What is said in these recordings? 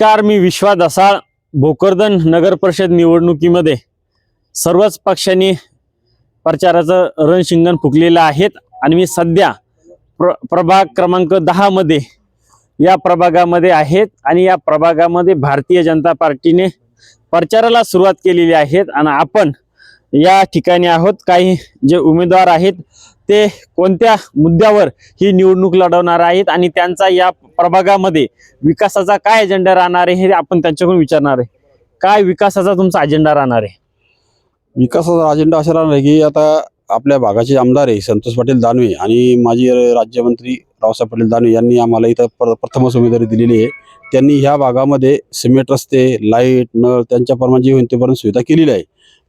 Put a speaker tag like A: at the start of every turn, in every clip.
A: नमस्कार मी विश्वा दसाळ भोकरदन नगर परिषद निवडणुकीमध्ये सर्वच पक्षांनी प्रचाराचं रणशिंगण फुकलेलं आहेत आणि मी सध्या प्र प्रभाग क्रमांक दहामध्ये या प्रभागामध्ये आहेत आणि या प्रभागामध्ये भारतीय जनता पार्टीने प्रचाराला सुरुवात केलेली आहे आणि आपण या ठिकाणी आहोत. काही जे उमेदवार आहेत ते कोणत्या मुद्द्यावर ही निवडणूक लढवणार आहेत आणि त्यांचा या प्रभागामध्ये विकासाचा काय अजेंडा राहणार आहे हे आपण त्यांच्याकडून विचारणार आहे. काय विकासाचा तुमचा अजेंडा राहणार आहे?
B: विकासाचा अजेंडा असा राहणार आहे की आता आपल्या भागाचे आमदार आहे संतोष पाटील दानवे आणि माजी राज्यमंत्री रावसाहेब पाटील दानवे यांनी आम्हाला इथं प्र प्रथमच उमेदवारी दिलेली आहे. त्यांनी ह्या भागामध्ये सिमेंट रस्ते लाइट नळ त्यांच्या प्रमाणे जे होईल तेपर्यंत सुविधा केलेली आहे.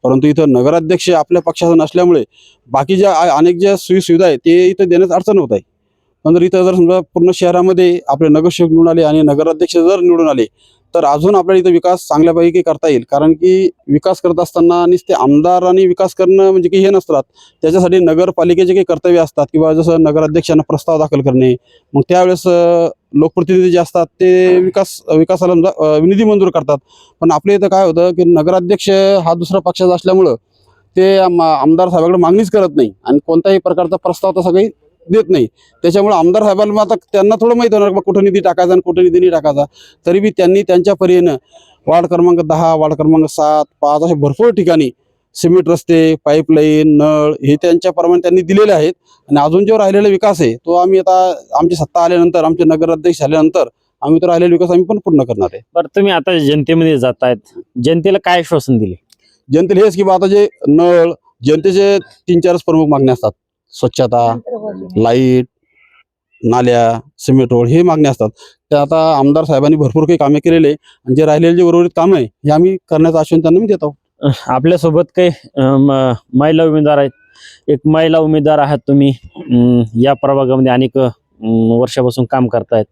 B: परंतु इथं नगराध्यक्ष आपल्या पक्षाचा नसल्यामुळे बाकीच्या ज्या अनेक ज्या सोयी सुविधा आहे ते इथं देण्यात अडचण होत आहे. पण जर इथं जर समजा पूर्ण शहरामध्ये आपले नगरसेवक निवडून आले आणि नगराध्यक्ष जर निवडून आले तर अजून आपल्याला इथं विकास चांगल्यापैकी करता येईल. कारण की विकास करत असताना नुसते आमदारांनी विकास करणं म्हणजे की हे नसतात. त्याच्यासाठी नगरपालिकेचे काही कर्तव्य असतात किंवा जसं नगराध्यक्षांना प्रस्ताव दाखल करणे मग त्यावेळेस लोकप्रतिनिधी जे असतात ते विकास विकासाला म्हणजे, समजा, निधी मंजूर करतात. पण आपल्या इथं काय होतं की नगराध्यक्ष हा दुसरा पक्षाचा असल्यामुळं ते आमदार साहेबाकडे मागणीच करत नाही. आणि कोणत्याही प्रकारचा प्रस्ताव तसा काही देत नाही. त्याच्यामुळे आमदार साहेबांना मग आता त्यांना थोडं माहिती होणार बा कुठं निधी टाकायचा आणि कुठं निधी नाही टाकायचा. तरी बी त्यांनी त्यांच्या परीनं वार्ड क्रमांक दहा वार्ड क्रमांक सात पाच असे भरपूर ठिकाणी सिमेंट रस्ते पाईपलाईन नळ हे त्यांच्या प्रमाणे त्यांनी दिलेले आहेत. आणि अजून जो राहिलेला विकास आहे तो आम्ही आता आमची सत्ता आल्यानंतर आमचे नगराध्यक्ष झाल्यानंतर आम्ही तो राहिलेला विकास आम्ही पण पूर्ण करणार आहे.
A: बरं तुम्ही आता जनतेमध्ये जात आहेत जनतेला काय आश्वासन दिले?
B: जनतेला हेच की बा आता जे नळ जनतेचे तीन चारच प्रमुख मागण्या असतात. स्वच्छता लाइट नाल्या सिमेंट रोड हे मागण्या असतात. ते आता आमदार साहेबांनी भरपूर काही कामे केलेले आहे. आणि जे राहिलेले जे उर्वरित कामं आहे हे आम्ही करण्याचं आश्वासन त्यांना मी देत आहोत.
A: आपल्यासोबत काही महिला उमेदवार आहेत. एक महिला उमेदवार आहात तुम्ही. अं, या प्रभागामध्ये अनेक वर्षापासून काम करतायत.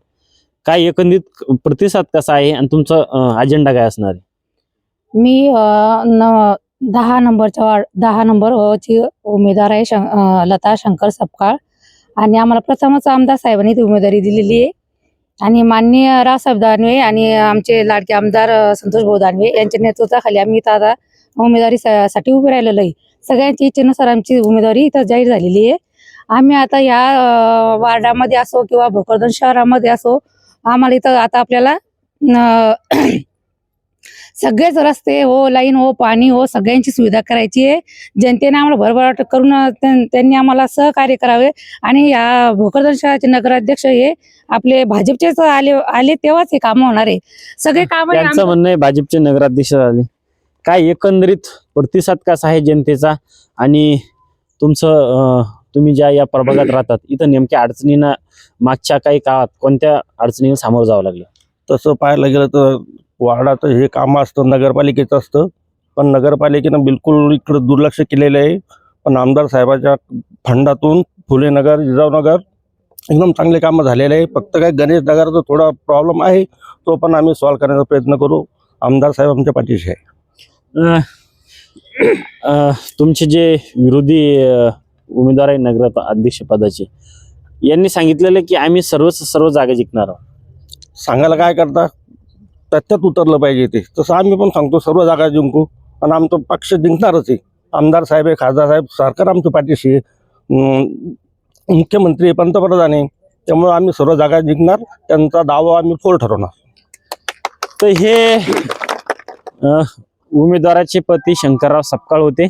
A: काय एकंदरीत प्रतिसाद कसा आहे? आणि तुमचा अजेंडा काय असणार आहे?
C: मी दहा नंबरच्या वार्ड दहा नंबर ची उमेदवार आहे शं लता शंकर सपकाळ. आणि आम्हाला प्रथमच आमदार साहेबांनी ती उमेदवारी दिलेली आहे. आणि माननीय रावसाहेब दानवे आणि आमचे लाडके आमदार संतोष भाऊ दानवे यांच्या नेतृत्वाखाली आम्ही इथं आता उमेदवारी सा- साठी उभे राहिलेलो आहे. सगळ्यांची इच्छेनुसार आमची उमेदवारी इथं जाहीर झालेली आहे. आम्ही आता या वार्डामध्ये असो किंवा भोकरदन शहरामध्ये असो आम्हाला इथं आता आपल्याला सगळेच रस्ते हो लाईन हो पाणी हो सगळ्यांची सुविधा करायची आहे. जनतेने आम्हाला भरभराट करून त्यां- त्यांनी आम्हाला सहकार्य करावे. आणि या भोकरदन शहराचे नगराध्यक्ष हे आपले भाजपचेच आले आले तेव्हाच हे कामं होणार आहे. सगळे काम
A: त्यांचं म्हणणं आहे भाजपचे नगराध्यक्ष झाले. काय एकंदरीत प्रतिसाद कसा आहे जनतेचा? आणि तुमचं तुम्ही ज्या या प्रभागात राहतात इथं नेमक्या अडचणींना मागच्या काही काळात कोणत्या अडचणीला सामोरं जावं लागलं?
D: तसं पाहायला गेलं तर वार्डाचं हे कामं असतं नगरपालिकेचं असतं. पण नगरपालिकेनं बिलकुल इकडं दुर्लक्ष केलेलं आहे. पण आमदार साहेबाच्या फंडातून फुलेनगर जिजाऊनगर एकदम चांगले कामं झालेले आहे. फक्त काय गणेश नगरचा थोडा प्रॉब्लेम आहे तो पण आम्ही सॉल्व करण्याचा प्रयत्न करू. आमदार साहेब आमच्या पाठीशी आहे.
A: तुमचे जे विरोधी उमेदवार आहे नगर अध्यक्ष पदाचे यांनी सांगितलेलं की आम्ही सर्व सर्व जागा जिंकणार आहोत.
D: सांगायला काय करता? त्याच्यात उतरलं पाहिजे ते. तसं आम्ही पण सांगतो सर्व जागा जिंकू. आणि आमचं पक्ष जिंकणारच आहे. आमदार साहेब आहे खासदार साहेब सरकार आमच्या पाठीशी मुख्यमंत्री आहे, पंतप्रधान आहे. त्यामुळे आम्ही सर्व जागा जिंकणार त्यांचा दावा आम्ही फोल ठरवणार.
A: तर हे उमेदवाराचे पती शंकरराव सपकाळ होते.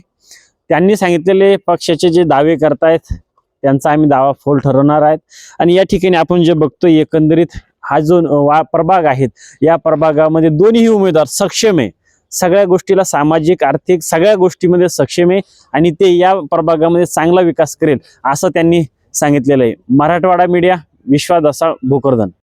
A: त्यांनी सांगितलेले पक्षाचे जे दावे करतायत त्यांचा आम्ही दावा फोल ठरवणार आहेत. आणि या ठिकाणी आपण जे बघतोय एकंदरीत हा जो वा प्रभाग आहेत या प्रभागामध्ये दोन्ही उमेदवार सक्षम आहे. सगळ्या गोष्टीला सामाजिक आर्थिक सगळ्या गोष्टीमध्ये सक्षम आहे आणि ते या प्रभागामध्ये चांगला विकास करेल असं त्यांनी सांगितलेलं आहे. मराठवाडा मीडिया विश्वास असा भोकरदन.